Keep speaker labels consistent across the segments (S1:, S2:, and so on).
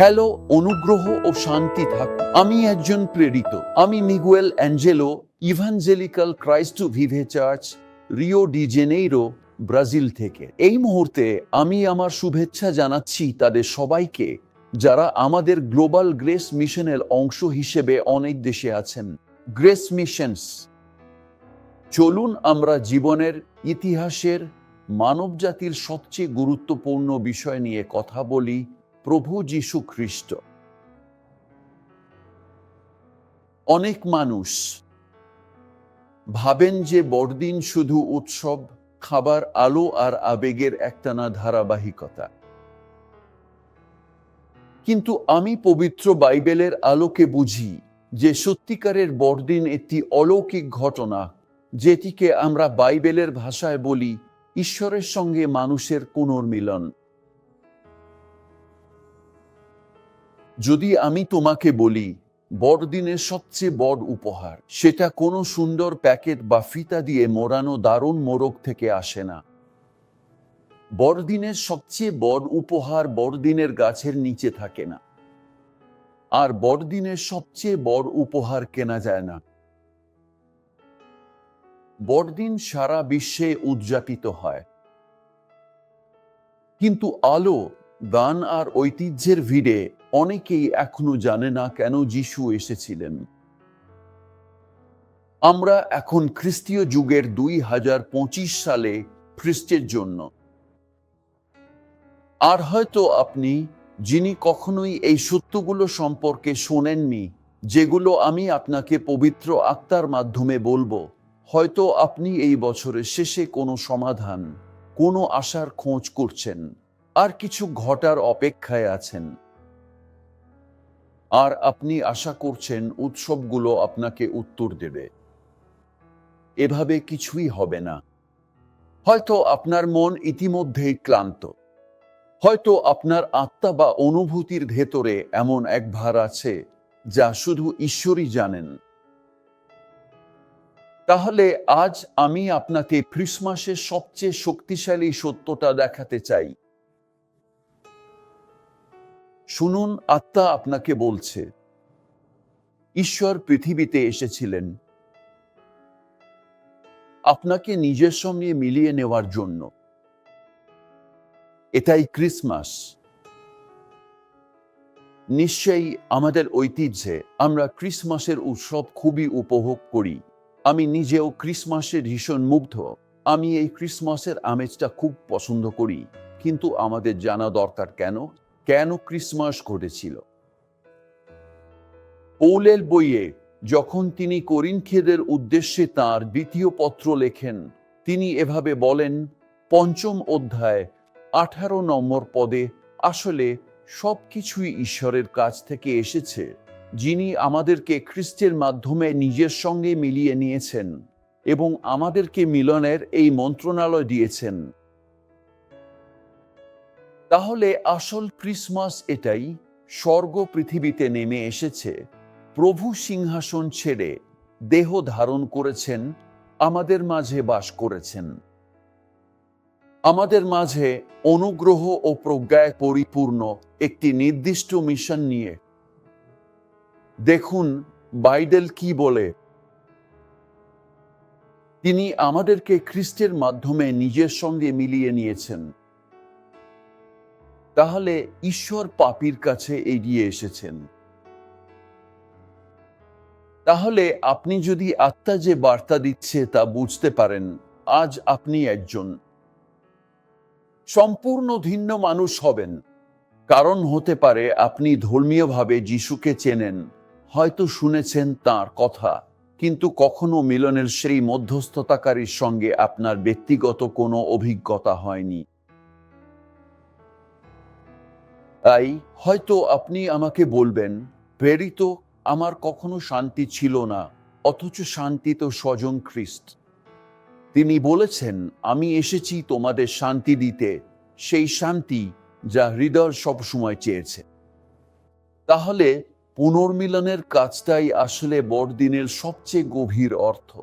S1: Hello, অনুগ্রহ ও শান্তি থাক আমি একজন প্রেরিত। আমি Miguel Angelo, evangelical Christ vive church, Rio de Janeiro, Brazil থেকে। এই মুহূর্তে আমি আমার শুভেচ্ছা জানাচ্ছি তাদের সবাইকে, যারা আমাদের গ্লোবাল গ্রেস মিশনের অংশ হিসেবে অনেক দেশে আছেন। Grace Missions. চলুন আমরা জীবনের ইতিহাসের মানবজাতির সবচেয়ে গুরুত্বপূর্ণ বিষয় নিয়ে কথা বলি। প্রভু যীশু খ্রিস্ট অনেক মানুষ ভাবেন যে বড়দিন শুধু উৎসব, খাবার, আলো আর আবেগের একটানা ধারাবাহিকতা। কিন্তু আমি পবিত্র বাইবেলের আলোকে বুঝি যে সত্যিকারের বড়দিন একটি অলৌকিক ঘটনা, যেটিকে আমরা বাইবেলের ভাষায় বলি ঈশ্বরের সঙ্গে মানুষের পুনর্মিলন। যদি আমি তোমাকে বলি, বড়দিনের সবচেয়ে বড় উপহার, সেটা কোনো সুন্দর প্যাকেট বা ফিতা দিয়ে মোড়ানো দারুণ মোরগ থেকে আসে না। বড়দিনের সবচেয়ে বড় উপহার বড়দিনের গাছের নিচে থাকে না। আর বড়দিনের সবচেয়ে বড় উপহার কেনা যায় না। বড়দিন সারা বিশ্বে উদযাপিত হয়। কিন্তু আলো গান আর ঐতিহ্যের ভিড়ে অনেকেই এখনও জানে না কেন যিশু এসেছিলেন। আমরা এখন খ্রিস্টীয় যুগের দুই হাজার পঁচিশ সালে খ্রিস্টের জন্য। আর হয়তো আপনি, যিনি কখনোই এই সত্যগুলো সম্পর্কে শোনেননি, যেগুলো আমি আপনাকে পবিত্র আত্মার মাধ্যমে বলব, হয়তো আপনি এই বছরের শেষে কোনো সমাধান, কোনো আশার খোঁজ করছেন। আর কিছু ঘটার অপেক্ষায় আছেন। আর আপনি আশা করছেন উৎসবগুলো আপনাকে উত্তর দেবে। এভাবে কিছুই হবে না। হয়তো আপনার মন ইতিমধ্যেই ক্লান্ত। হয়তো আপনার আত্মা বা অনুভূতির ভেতরে এমন এক ভার আছে যা শুধু ঈশ্বরই জানেন। তাহলে আজ আমি আপনাকে খ্রিসমাসের সবচেয়ে শক্তিশালী সত্যটা দেখাতে চাই। শুনুন, আত্মা আপনাকে বলছে, ঈশ্বর পৃথিবীতে এসেছিলেন। আপনাকে নিজের সঙ্গে মিলিয়ে নেওয়ার জন্য। এটাই ক্রিসমাস। নিশ্চয়ই আমাদের ঐতিহ্যে আমরা ক্রিসমাসের উৎসব খুবই উপভোগ করি। আমি নিজেও ক্রিসমাসের ভীষণ মুগ্ধ। আমি এই ক্রিসমাসের আমেজটা খুব পছন্দ করি। কিন্তু আমাদের জানা দরকার কেন? কেন ক্রিসমাস ঘটেছিল? পৌলের বইয়ে যখন তিনি করিনখেদের উদ্দেশ্যে তার দ্বিতীয় পত্র লেখেন, তিনি এভাবে বলেন, পঞ্চম অধ্যায়, আঠারো নম্বর পদে আসলে সবকিছুই ঈশ্বরের কাছ থেকে এসেছে, যিনি আমাদেরকে খ্রিস্টের মাধ্যমে নিজের সঙ্গে মিলিয়ে নিয়েছেন এবং আমাদেরকে মিলনের এই মন্ত্রণালয় দিয়েছেন। তাহলে আসল ক্রিসমাস এটাই স্বর্গ পৃথিবীতে নেমে এসেছে। প্রভু সিংহাসন ছেড়ে দেহ ধারণ করেছেন, আমাদের মাঝে বাস করেছেন। আমাদের মাঝে অনুগ্রহ ও প্রজ্ঞায় পরিপূর্ণ একটি নির্দিষ্ট মিশন নিয়ে। দেখুন বাইডেল কি বলে। তিনি আমাদেরকে খ্রিস্টের মাধ্যমে নিজের সঙ্গে মিলিয়ে নিয়েছেন। তাহলে ঈশ্বর পাপির কাছে এগিয়ে এসেছেন। তাহলে আপনি যদি আত্মা যে বার্তা দিচ্ছে তা বুঝতে পারেন, আজ আপনি একজন। সম্পূর্ণ ভিন্ন মানুষ হবেন। কারণ হতে পারে আপনি ধর্মীয়ভাবে যিশুকে চেনেন, হয়তো শুনেছেন তার কথা, কিন্তু কখনো মিলনের সেই মধ্যস্থতাকারীর সঙ্গে আপনার ব্যক্তিগত কোনো অভিজ্ঞতা হয়নি। তাই হয়তো আপনি আমাকে বলবেন, প্রেরিত আমার কখনো শান্তি ছিল না, অথচ শান্তি তো স্বজন খ্রিস্ট। তিনি বলেছেন, আমি এসেছি তোমাদের শান্তি দিতে, সেই শান্তি যা হৃদয় সবসময় চেয়েছে। তাহলে পুনর্মিলনের কাজটাই আসলে বড়দিনের সবচেয়ে গভীর অর্থ।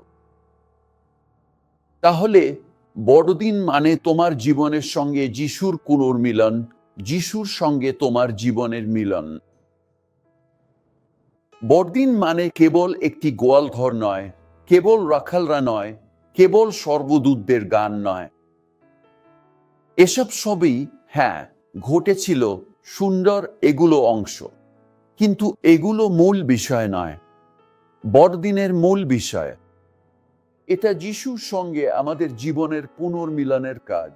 S1: তাহলে বড়দিন মানে তোমার জীবনের সঙ্গে যিশুর পুনর্মিলন যিশুর সঙ্গে তোমার জীবনের মিলন। বড়দিন মানে কেবল একটি গোয়াল ঘর নয়, কেবল রাখালরা নয়, কেবল সর্বদূতদের গান নয়। এসব সবই হ্যাঁ ঘটেছিল সুন্দর এগুলো অংশ, কিন্তু এগুলো মূল বিষয় নয়, বড়দিনের মূল বিষয়। এটা যিশুর সঙ্গে আমাদের জীবনের পুনর্মিলনের কাজ।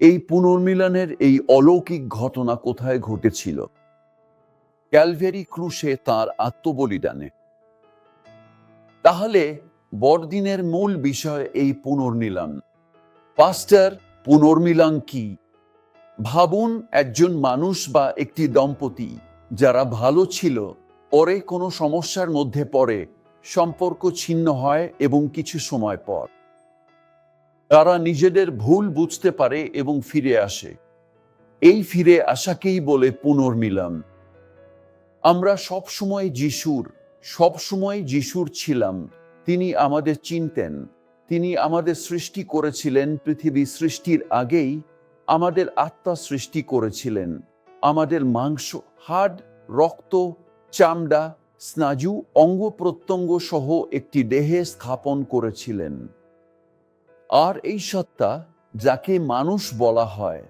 S1: এই পুনর্মিলনের এই অলৌকিক ঘটনা কোথায় ঘটেছিল? ক্যালভেরি ক্রুশে তার আত্মবলিদানে। তাহলে বড়দিনের মূল বিষয় এই পুনর্মিলন। পাস্টার, পুনর্মিলন কি? ভাবুন একজন মানুষ বা একটি দম্পতি যারা ভালো ছিল, পরে কোনো সমস্যার মধ্যে পড়ে, সম্পর্ক ছিন্ন হয় এবং কিছু সময় পর। তারা নিজেদের ভুল বুঝতে পারে এবং ফিরে আসে। এই ফিরে আসাকেই বলে পুনর্মিলন। আমরা সব সময় যিশুর সব সময় যিশুর ছিলাম। তিনি আমাদের চিনতেন। তিনি আমাদের সৃষ্টি করেছিলেন পৃথিবী সৃষ্টির আগেই। আমাদের আত্মা সৃষ্টি করেছিলেন। আমাদের মাংস, হাড়, রক্ত, চামড়া স্নাজু অঙ্গ প্রত্যঙ্গ সহ একটি দেহে স্থাপন করেছিলেন। আর এই সত্তা যাকে মানুষ বলা হয়,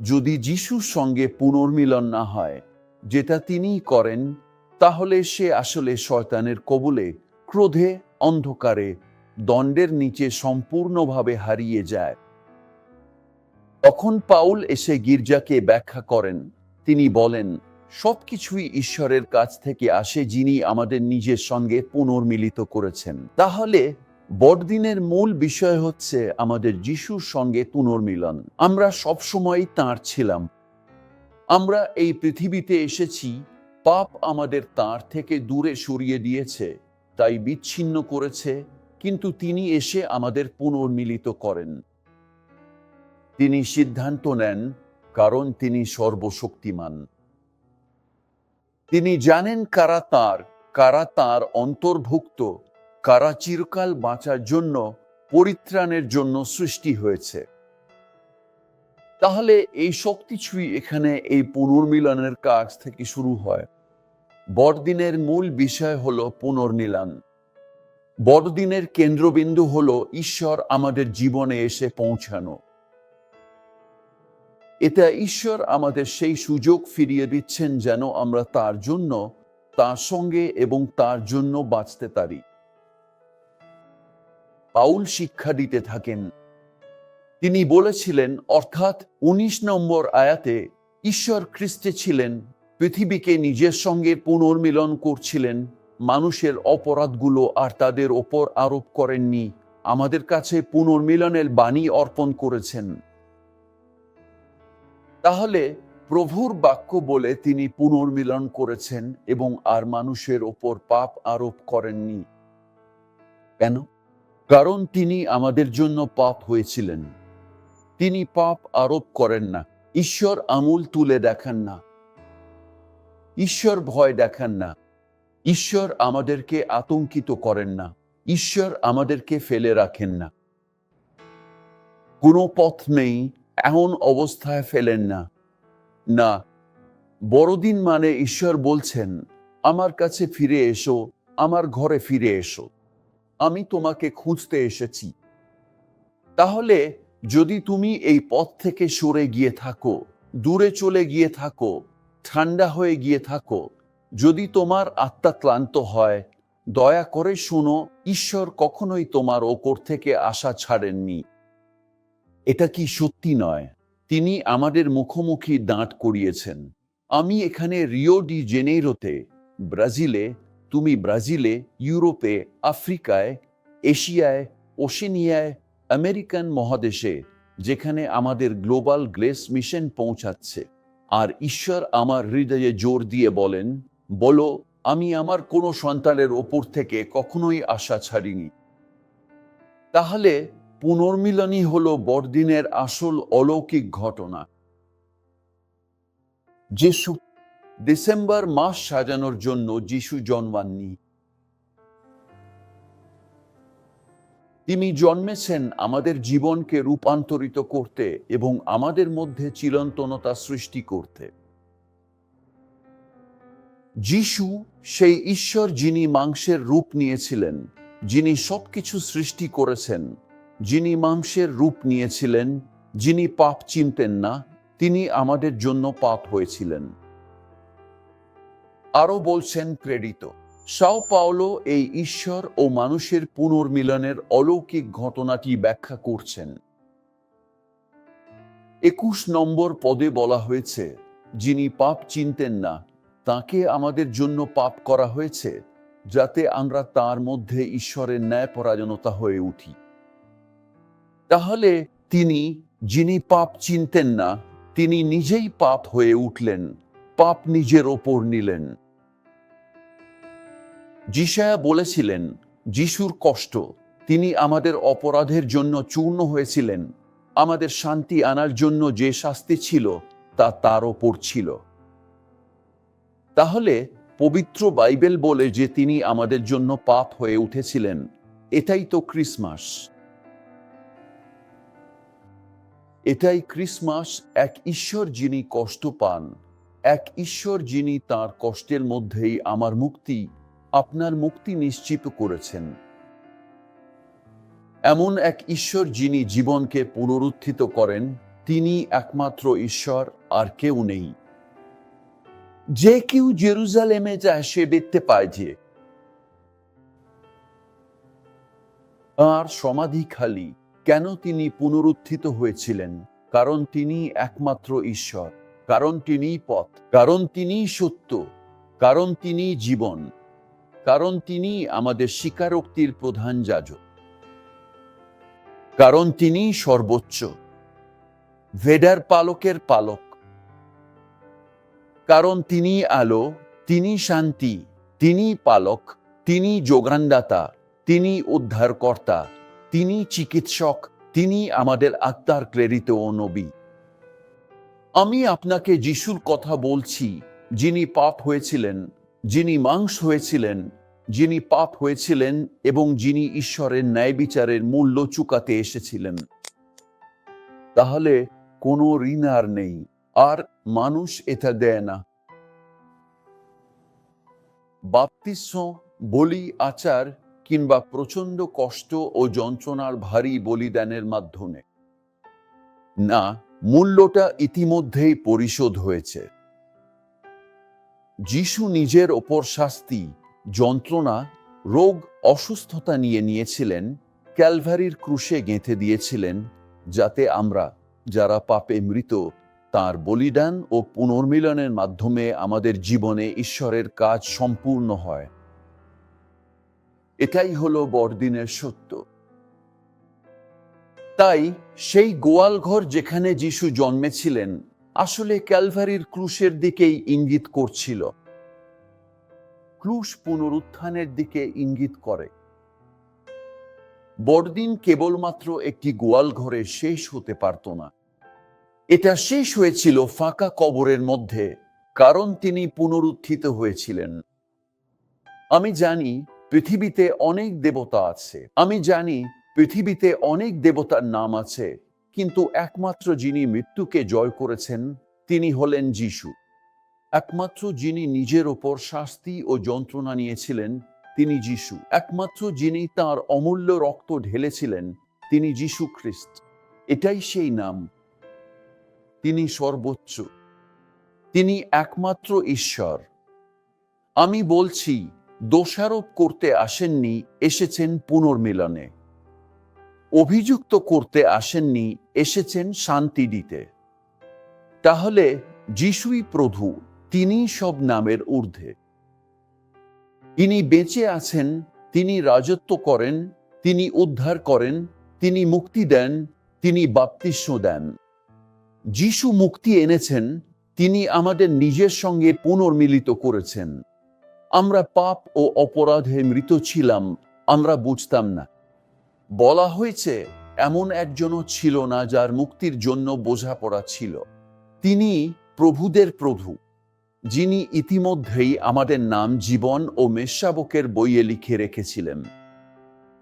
S1: যদি যিশুর সঙ্গে পুনর্মিলন না হয়, যেটা তিনি করেন, তাহলে সে আসলে শয়তানের কবলে, ক্রোধে, অন্ধকারে, দণ্ডের নিচে সম্পূর্ণভাবে হারিয়ে যায়। তখন পাউল এসে গির্জাকে ব্যাখ্যা করেন। তিনি বলেন, সবকিছুই ঈশ্বরের কাছ থেকে আসে যিনি আমাদের নিজের সঙ্গে পুনর্মিলিত করেছেন। তাহলে বড়দিনের মূল বিষয় হচ্ছে আমাদের যিশুর সঙ্গে পুনর্মিলন। আমরা সবসময় তাঁর ছিলাম। আমরা এই পৃথিবীতে এসেছি, পাপ আমাদের তাঁর থেকে দূরে সরিয়ে দিয়েছে, তাই বিচ্ছিন্ন করেছে, কিন্তু তিনি এসে আমাদের পুনর্মিলিত করেন। তিনি সিদ্ধান্ত নেন, কারণ তিনি সর্বশক্তিমান। তিনি জানেন কারা তার কারা তার অন্তর্ভুক্ত কারা চিরকাল বাঁচার জন্য, পরিত্রাণের জন্য সৃষ্টি হয়েছে। তাহলে এই সব কিছুই এখানে এই পুনর্মিলনের কাজ থেকে শুরু হয়। বড়দিনের মূল বিষয় হল পুনর্মিলন। বড়দিনের কেন্দ্রবিন্দু হল ঈশ্বর আমাদের জীবনে এসে পৌঁছানো। এটা ঈশ্বর আমাদের সেই সুযোগ ফিরিয়ে দিচ্ছেন যেন আমরা তার জন্য, তার সঙ্গে এবং তার জন্য বাঁচতে পারি। পাউল শিক্ষা দিতে থাকেন। তিনি বলেছিলেন, অর্থাৎ ১৯ নম্বর আয়াতে ঈশ্বর খ্রিস্টে ছিলেন, পৃথিবীকে নিজের সঙ্গে পুনর্মিলন করছিলেন, মানুষের অপরাধগুলো আর তাদের ওপর আরোপ করেননি, আমাদের কাছে পুনর্মিলনের বাণী অর্পণ করেছেন। তাহলে প্রভুর বাক্য বলে তিনি পুনর্মিলন করেছেন এবং আর মানুষের ওপর পাপ আরোপ করেননি। কেন? কারণ তিনি আমাদের জন্য পাপ হয়েছিলেন। তিনি পাপ আরোপ করেন না, ঈশ্বর আমূল তুলে দেখান না। ঈশ্বর ভয় দেখান না, ঈশ্বর আমাদেরকে আতঙ্কিত করেন না, ঈশ্বর আমাদেরকে ফেলে রাখেন না। কোনো পথ নেই, এমন অবস্থায় ফেলেন না। না, বড়দিন মানে ঈশ্বর বলছেন, আমার কাছে ফিরে এসো, আমার ঘরে ফিরে এসো। আমি তোমাকে খুঁজতে এসেছি। তাহলে যদি তুমি এই পথ থেকে সরে গিয়ে থাকো, দূরে চলে গিয়ে থাকো, ঠান্ডা হয়ে গিয়ে থাকো, যদি তোমার আত্মা ক্লান্ত হয়, দয়া করে শোনো, ঈশ্বর কখনোই তোমার ওপর থেকে আশা ছাড়েননি। এটা কি সত্যি নয়? তিনি আমাদের মুখোমুখি দাঁট করিয়েছেন। আমি এখানে রিও ডি জেনেরোতে ব্রাজিলে তুমি ব্রাজিলে, ইউরোপে, আফ্রিকায়, এশিয়ায়, ওশেনিয়ায়, আমেরিকান মহাদেশে, যেখানে আমাদের গ্লোবাল গ্লেস মিশন পৌঁছাচ্ছে। আর ঈশ্বর আমার হৃদয়ে জোর দিয়ে বলেন, বলো, আমি আমার কোনো সন্তানের ওপর থেকে কখনোই আশা ছাড়িনি। তাহলে পুনর্মিলনই হলো বড়দিনের আসল অলৌকিক ঘটনা। যিশু ডিসেম্বর মাস সাজানোর জন্য যিশু জন্মাননি। তিনি জন্মেছেন আমাদের জীবনকে রূপান্তরিত করতে এবং আমাদের মধ্যে চিরন্তনতা সৃষ্টি করতে। যিশু সেই ঈশ্বর যিনি মাংসের রূপ নিয়েছিলেন, যিনি সবকিছু সৃষ্টি করেছেন, যিনি মাংসের রূপ নিয়েছিলেন, যিনি পাপ চিনতেন না, তিনি আমাদের জন্য পাপ হয়েছিলেন। আরও বলছেন প্রেরিত সাও পাওলো এই ঈশ্বর ও মানুষের পুনর্মিলনের অলৌকিক ঘটনাটি ব্যাখ্যা করছেন। একুশ নম্বর পদে বলা হয়েছে, যিনি পাপ চিনতেন না, তাকে আমাদের জন্য পাপ করা হয়েছে, যাতে আমরা তার মধ্যে ঈশ্বরের ন্যায় পরাজনতা হয়ে উঠি। তাহলে তিনি, যিনি পাপ চিনতেন না, তিনি নিজেই পাপ হয়ে উঠলেন, পাপ নিজের ওপর নিলেন। যিশায়া বলেছিলেন, যিশুর কষ্ট, তিনি আমাদের অপরাধের জন্য চূর্ণ হয়েছিলেন। আমাদের শান্তি আনার জন্য যে শাস্তি ছিল, তা তার ওপর ছিল। তাহলে পবিত্র বাইবেল বলে যে তিনি আমাদের জন্য পাপ হয়ে উঠেছিলেন, এটাই তো ক্রিসমাস। এটাই ক্রিসমাস এক ঈশ্বর যিনি কষ্ট পান, এক ঈশ্বর যিনি তার কষ্টের মধ্যেই আমার মুক্তি আপনার মুক্তি নিশ্চিত করেছেন। এমন এক ঈশ্বর যিনি জীবনকে পুনরুত্থিত করেন, তিনি একমাত্র ঈশ্বর, আর কেউ নেই। যে কেউ জেরুজালেমে যায়, সে দেখতে পায় যে আর সমাধি খালি। কেন তিনি পুনরুত্থিত হয়েছিলেন? কারণ তিনি একমাত্র ঈশ্বর, কারণ তিনি পথ, কারণ তিনি সত্য, কারণ তিনি জীবন। কারণ তিনি আমাদের স্বীকারোক্তির প্রধান যাজক। কারণ তিনি সর্বোচ্চ। ভেডার পালকের পালক। কারণ তিনি আলো, তিনি শান্তি, তিনি পালক, তিনি যোগানদাতা, তিনি উদ্ধারকর্তা, তিনি চিকিৎসক, তিনি আমাদের আত্মার প্রেরিত ও নবী। আমি আপনাকে যিশুর কথা বলছি, যিনি পাপ হয়েছিলেন যিনি মাংস হয়েছিলেন, যিনি পাপ হয়েছিলেন এবং যিনি ঈশ্বরের ন্যায় বিচারের মূল্য চুকাতে এসেছিলেন। তাহলে কোনো ঋণ আর নেই, আর মানুষ এটা দেয় না। বাপ্তিস্ম, বলি, আচার কিংবা প্রচণ্ড কষ্ট ও যন্ত্রণার ভারী বলিদানের মাধ্যমে। না, মূল্যটা ইতিমধ্যেই পরিশোধ হয়েছে। যিশু নিজের ওপর শাস্তি, যন্ত্রণা, রোগ, অসুস্থতা নিয়ে নিয়েছিলেন, ক্যালভারির ক্রুশে গেঁথে দিয়েছিলেন, যাতে আমরা, যারা পাপে মৃত, তার বলিদান ও পুনর্মিলনের মাধ্যমে আমাদের জীবনে ঈশ্বরের কাজ সম্পূর্ণ হয়। এটাই হলো বড়দিনের সত্য। তাই সেই গোয়ালঘর যেখানে যিশু জন্মেছিলেন আসলে ক্যালভারির ক্রুশের দিকেই ইঙ্গিত করছিল। ক্রুশ পুনরুত্থানের দিকে ইঙ্গিত করে। বড়দিন কেবলমাত্র একটি গোয়াল ঘরে শেষ হতে পারত না। এটা শেষ হয়েছিল ফাঁকা কবরের মধ্যে, কারণ তিনি পুনরুত্থিত হয়েছিলেন। আমি জানি পৃথিবীতে অনেক দেবতা আছে। আমি জানি পৃথিবীতে অনেক দেবতার নাম আছে। কিন্তু একমাত্র যিনি মৃত্যুকে জয় করেছেন, তিনি হলেন যিশু। একমাত্র যিনি নিজের ওপর শাস্তি ও যন্ত্রণা নিয়েছিলেন, তিনি যিশু। একমাত্র যিনি তার অমূল্য রক্ত ঢেলেছিলেন, তিনি যিশু খ্রিস্ট। এটাই সেই নাম। তিনি সর্বোচ্চ। তিনি একমাত্র ঈশ্বর। আমি বলছি, দোষারোপ করতে আসেননি, এসেছেন পুনর্মিলনে। অভিযুক্ত করতে আসেননি, এসেছেন শান্তি দিতে। তাহলে যিশুই প্রভু তিনি সব নামের ঊর্ধ্বে। তিনি বেঁচে আছেন, তিনি রাজত্ব করেন, তিনি উদ্ধার করেন, তিনি মুক্তি দেন, তিনি বাপ্তিস্ম দেন। যিশু মুক্তি এনেছেন, তিনি আমাদের নিজের সঙ্গে পুনর্মিলিত করেছেন। আমরা পাপ ও অপরাধে মৃত ছিলাম, আমরা বুঝতাম না। বলা হয়েছে, এমন একজনও ছিল না যার মুক্তির জন্য বোঝাপড়া ছিল। তিনি প্রভুদের প্রভু, যিনি ইতিমধ্যেই আমাদের নাম জীবন ও মেষশাবকের বইয়ে লিখে রেখেছিলেন।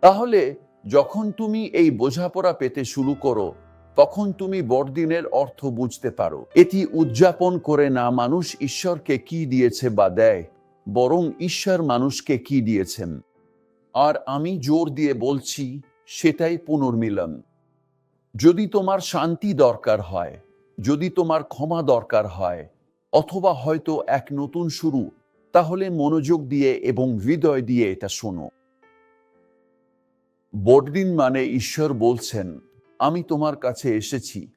S1: তাহলে যখন তুমি এই বোঝাপড়া পেতে শুরু করো, তখন তুমি বড়দিনের অর্থ বুঝতে পারো। এটি উদযাপন করে না মানুষ ঈশ্বরকে কি দিয়েছে বা দেয়, বরং ঈশ্বর মানুষকে কি দিয়েছেন। আর আমি জোর দিয়ে বলছি সেটাই পুনর্মিলন। যদি তোমার শান্তি দরকার হয়, যদি তোমার ক্ষমা দরকার হয়, অথবা হয়তো এক নতুন শুরু, তাহলে মনোযোগ দিয়ে এবং হৃদয় দিয়ে এটা শোনো। বড়দিন মানে ঈশ্বর বলছেন, আমি তোমার কাছে এসেছি,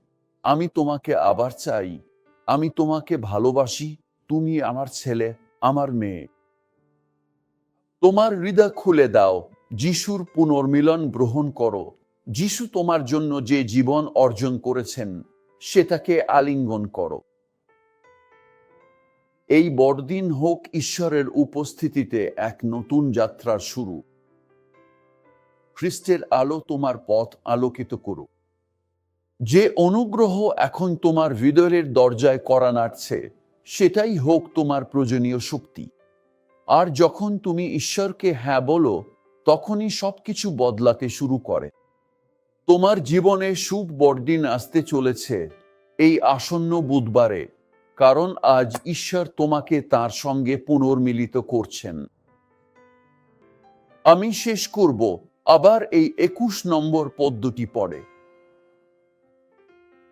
S1: আমি তোমাকে আবার চাই, আমি তোমাকে ভালোবাসি, তুমি আমার ছেলে, আমার মেয়ে। তোমার হৃদয় খুলে দাও যিশুর পুনর্মিলন গ্রহণ করো। যিশু তোমার জন্য যে জীবন অর্জন করেছেন, সেটাকে আলিঙ্গন করো। এই বড়দিন হোক ঈশ্বরের উপস্থিতিতে এক নতুন যাত্রার শুরু। খ্রিস্টের আলো তোমার পথ আলোকিত করুক। যে অনুগ্রহ এখন তোমার হৃদয়ের দরজায় করা নাড়ছে, সেটাই হোক তোমার প্রয়োজনীয় শক্তি। আর যখন তুমি ঈশ্বরকে হ্যাঁ বলো তখনই সবকিছু বদলাতে শুরু করে। তোমার জীবনে শুভ বড়দিন আসতে চলেছে এই আসন্ন বুধবারে, কারণ আজ ঈশ্বর তোমাকে তার সঙ্গে পুনর্মিলিত করছেন। আমি শেষ করব, আবার এই একুশ নম্বর পদ্মটি পড়ে।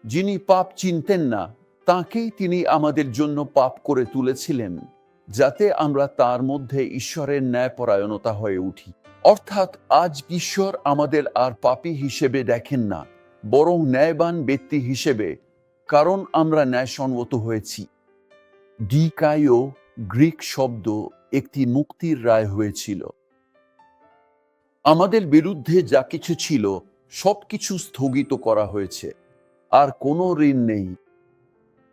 S1: যিনি পাপ চিনতেন না, তাকেই তিনি আমাদের জন্য পাপ করে তুলেছিলেন, যাতে আমরা তার মধ্যে ঈশ্বরের ন্যায়পরায়ণতা হয়ে উঠি। অর্থাৎ আজ ঈশ্বর আমাদের আর পাপী হিসেবে দেখেন না, বরং ন্যায়বান ব্যক্তি হিসেবে, কারণ আমরা ন্যায়সঙ্গত হয়েছি। ডিকায়ো গ্রিক শব্দ একটি মুক্তির রায় হয়েছিল। আমাদের বিরুদ্ধে যা কিছু ছিল সবকিছু স্থগিত করা হয়েছে, আর কোনো ঋণ নেই।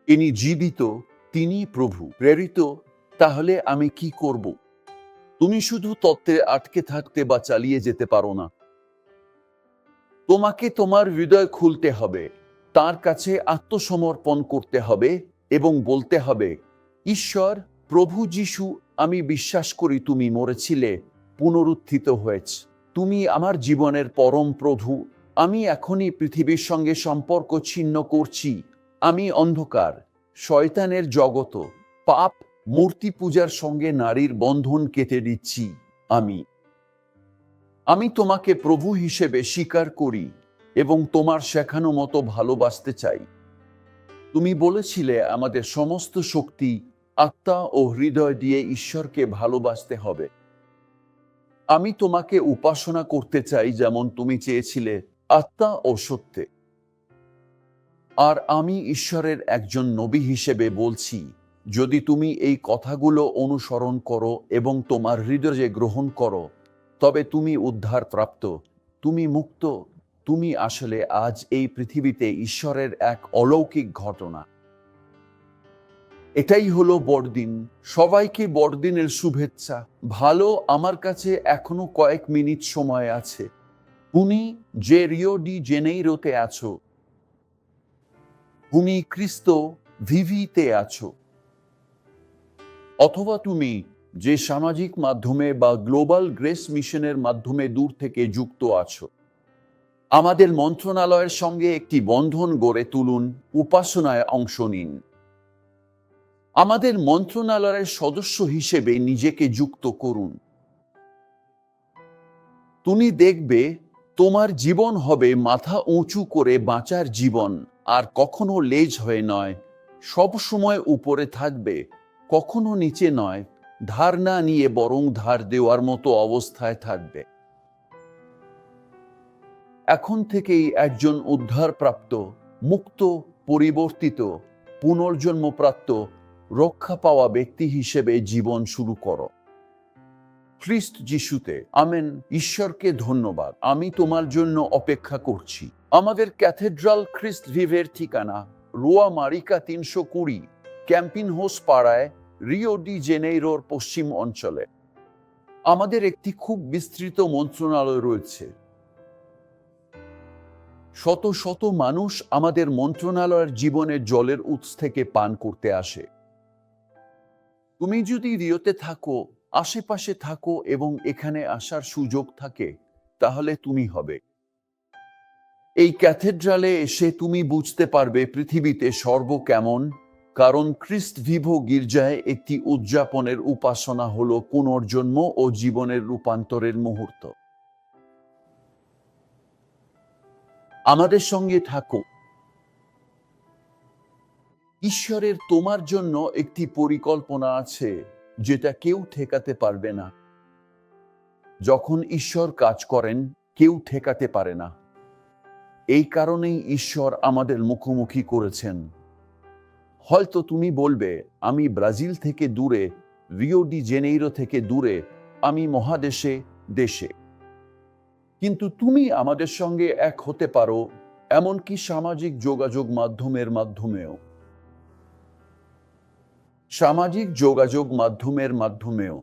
S1: ইনি জীবিত তিনি প্রভু। প্রেরিত, তাহলে আমি কি করব? তুমি শুধু তত্ত্বে আটকে থাকতে বা চালিয়ে যেতে পারো না। তোমাকে তোমার হৃদয় খুলতে হবে, তার কাছে আত্মসমর্পণ করতে হবে এবং বলতে হবে, ঈশ্বর, প্রভু যিশু, আমি বিশ্বাস করি তুমি মরেছিলে, পুনরুত্থিত হয়েছ। তুমি আমার জীবনের পরম প্রভু, আমি এখনই পৃথিবীর সঙ্গে সম্পর্ক ছিন্ন করছি, আমি অন্ধকার, শয়তানের জগত পাপ মূর্তি পূজার সঙ্গে নারীর বন্ধন কেটে দিচ্ছি, আমি। আমি তোমাকে প্রভু হিসেবে স্বীকার করি এবং তোমার শেখানো মতো ভালোবাসতে চাই। তুমি বলেছিলে আমাদের সমস্ত শক্তি আত্মা ও হৃদয় দিয়ে ঈশ্বরকে ভালোবাসতে হবে। আমি তোমাকে উপাসনা করতে চাই যেমন তুমি চেয়েছিলে আত্মা ও সত্যে। আর আমি ঈশ্বরের একজন নবী হিসেবে বলছি যদি তুমি এই কথাগুলো অনুসরণ করো এবং তোমার হৃদয়ে গ্রহণ করো, তবে তুমি উদ্ধার প্রাপ্ত তুমি মুক্ত, তুমি আসলে আজ এই পৃথিবীতে ঈশ্বরের এক অলৌকিক ঘটনা। এটাই হলো বড়দিন। সবাইকে বড়দিনের শুভেচ্ছা। ভালো আমার কাছে এখনও কয়েক মিনিট সময় আছে। উনি যে রিও ডি জেনেইরোতে আছো উনি খ্রিস্ত ভিভিতে আছো। অথবা তুমি যে সামাজিক মাধ্যমে বা গ্লোবাল গ্রেস মিশনের মাধ্যমে দূর থেকে যুক্ত আছো, আমাদের মন্ত্রণালয়ের সঙ্গে একটি বন্ধন গড়ে তুলুন, উপাসনায় অংশ নিন। আমাদের মন্ত্রণালয়ের সদস্য হিসেবে নিজেকে যুক্ত করুন। তুমি দেখবে তোমার জীবন হবে মাথা উঁচু করে বাঁচার জীবন, আর কখনো লেজ হয়ে নয় সব সময় উপরে থাকবে। কখনো নিচে নয়, ধার না নিয়ে বরং ধার দেওয়ার মতো অবস্থায় থাকবে। এখন থেকেই একজন উদ্ধারপ্রাপ্ত, মুক্ত, পরিবর্তিত, পুনর্জন্মপ্রাপ্ত, রক্ষা পাওয়া ব্যক্তি হিসেবে জীবন শুরু করো। খ্রিস্ট যিশুতে, আমেন, ঈশ্বরকে ধন্যবাদ। আমি তোমার জন্য অপেক্ষা করছি। আমাদের ক্যাথেড্রাল খ্রিস্ট ভিভের ঠিকানা, রোয়া মারিকা তিনশো কুড়ি ক্যাম্পিন হোস পাড়ায় রিও ডি জেনেইরোর পশ্চিম অঞ্চলে। আমাদের একটি খুব বিস্তৃত মন্ত্রণালয় রয়েছে। শত শত মানুষ আমাদের মন্ত্রণালয়ের জীবনে জলের উৎস থেকে পান করতে আসে। তুমি যদি রিওতে থাকো, আশেপাশে থাকো এবং এখানে আসার সুযোগ থাকে, তাহলে তুমি হবে। এই ক্যাথেড্রালে এসে তুমি বুঝতে পারবে পৃথিবীতে সর্ব কেমন কারণ খ্রিস্ট ভিভো গির্জায় একটি উদযাপনের উপাসনা হলো পুনর্জন্ম ও জীবনের রূপান্তরের মুহূর্ত। আমাদের সঙ্গে থাকো। ঈশ্বরের তোমার জন্য একটি পরিকল্পনা আছে যেটা কেউ ঠেকাতে পারবে না। যখন ঈশ্বর কাজ করেন, কেউ ঠেকাতে পারে না। এই কারণেই ঈশ্বর আমাদের মুখোমুখি করেছেন। হয়তো তুমি বলবে, আমি ব্রাজিল থেকে দূরে, রিও ডি জেনেইরো থেকে দূরে, আমি মহাদেশে, দেশে। কিন্তু তুমি আমাদের সঙ্গে এক হতে পারো, এমনকি সামাজিক যোগাযোগ মাধ্যমের মাধ্যমেও। সামাজিক যোগাযোগ মাধ্যমের মাধ্যমেও।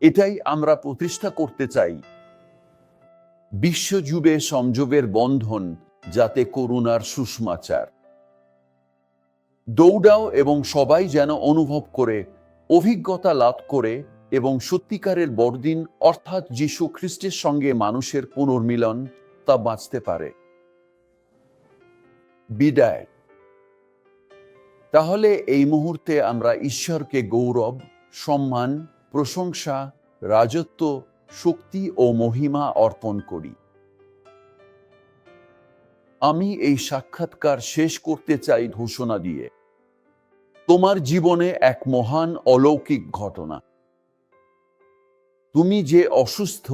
S1: এটাই আমরা প্রতিষ্ঠা করতে চাই। বিশ্বজুড়ে সংযোগের বন্ধন, যাতে করুণার সুষমাচার। দৌড়াও এবং সবাই যেন অনুভব করে, অভিজ্ঞতা লাভ করে এবং সত্যিকারের বড়দিন অর্থাৎ যীশু খ্রিস্টের সঙ্গে মানুষের পুনর্মিলন তা বাঁচতে পারে। বিদায়। তাহলে এই মুহূর্তে আমরা ঈশ্বরকে গৌরব, সম্মান, প্রশংসা, রাজত্ব, শক্তি ও মহিমা অর্পণ করি। আমি এই সাক্ষাৎকার শেষ করতে চাই ঘোষণা দিয়ে। তোমার জীবনে এক মহান অলৌকিক ঘটনা। তুমি যে অসুস্থ,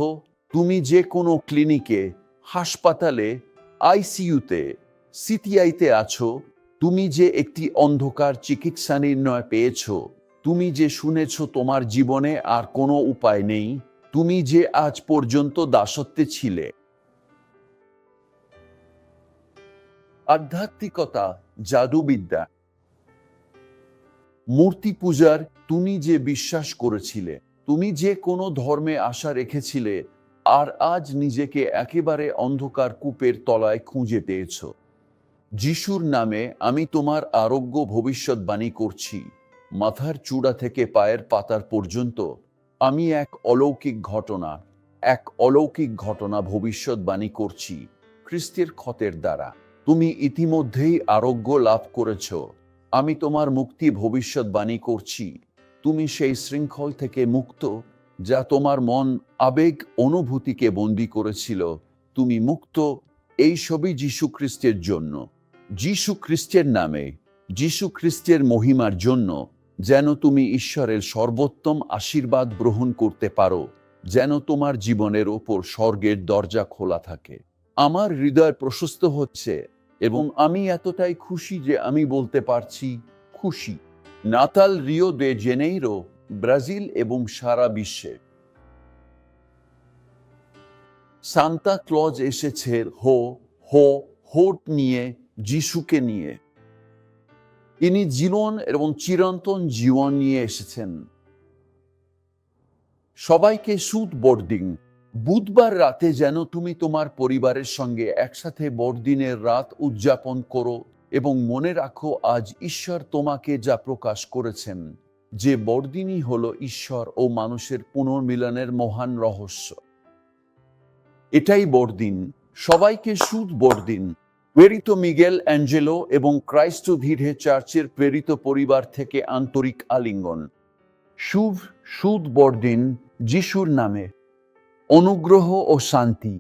S1: তুমি যে কোনো ক্লিনিকে, হাসপাতালে, আইসিইউতে, সিটিআইতে আছো, তুমি যে একটি অন্ধকার চিকিৎসা নির্ণয় পেয়েছ, তুমি যে শুনেছ তোমার জীবনে আর কোনো উপায় নেই, তুমি যে আজ পর্যন্ত দাসত্বে ছিলে আধ্যাত্মিকতা, জাদুবিদ্যা। মূর্তি পূজার তুমি যে বিশ্বাস করেছিলে, তুমি যে কোনো ধর্মে আশা রেখেছিলে, আর আজ নিজেকে একেবারে অন্ধকার কূপের তলায় খুঁজে পেয়েছ। যিশুর নামে আমি তোমার আরোগ্য ভবিষ্যৎবাণী করছি। মাথার চূড়া থেকে পায়ের পাতার পর্যন্ত আমি এক অলৌকিক ঘটনা, এক অলৌকিক ঘটনা ভবিষ্যৎবাণী করছি, খ্রিস্টের ক্ষতের দ্বারা। তুমি ইতিমধ্যেই আরোগ্য লাভ করেছ। আমি তোমার মুক্তি ভবিষ্যৎবাণী করছি। তুমি সেই শৃঙ্খল থেকে মুক্ত, যা তোমার মন আবেগ অনুভূতিকে বন্দি করেছিল। তুমি মুক্ত এই সবই যীশু খ্রিস্টের জন্য। যীশু খ্রিস্টের নামে, যীশু খ্রিস্টের মহিমার জন্য, যেন তুমি ঈশ্বরের সর্বোত্তম আশীর্বাদ গ্রহণ করতে পারো, যেন তোমার জীবনের ওপর স্বর্গের দরজা খোলা থাকে। আমার হৃদয় প্রশস্ত হচ্ছে এবং আমি এতটাই খুশি যে আমি বলতে পারছি খুশি। Natal Rio de Janeiro Brazil এবং সারা বিশ্বে। সান্তা ক্লজ এসেছে হো হো হোট নিয়ে যিশুকে নিয়ে। ইনি জীবন এবং চিরন্তন জীবন নিয়ে এসেছেন। সবাইকে সুদ বোর্ডিং। বুধবার রাতে যেন তুমি তোমার পরিবারের সঙ্গে একসাথে বড়দিনের রাত উদযাপন করো এবং মনে রাখো, আজ ঈশ্বর তোমাকে যা প্রকাশ করেছেন। যে বড়দিনই হল ঈশ্বর ও মানুষের পুনর্মিলনের মহান রহস্য। এটাই বড়দিন। সবাইকে সুদ বড়দিন। প্রেরিত মিগেল অ্যাঞ্জেলো এবং ক্রাইস্ট ভিড়ে চার্চের প্রেরিত পরিবার থেকে আন্তরিক আলিঙ্গন। শুভ সুদ বড়দিন যিশুর নামে। অনুগ্রহ ও শান্তি।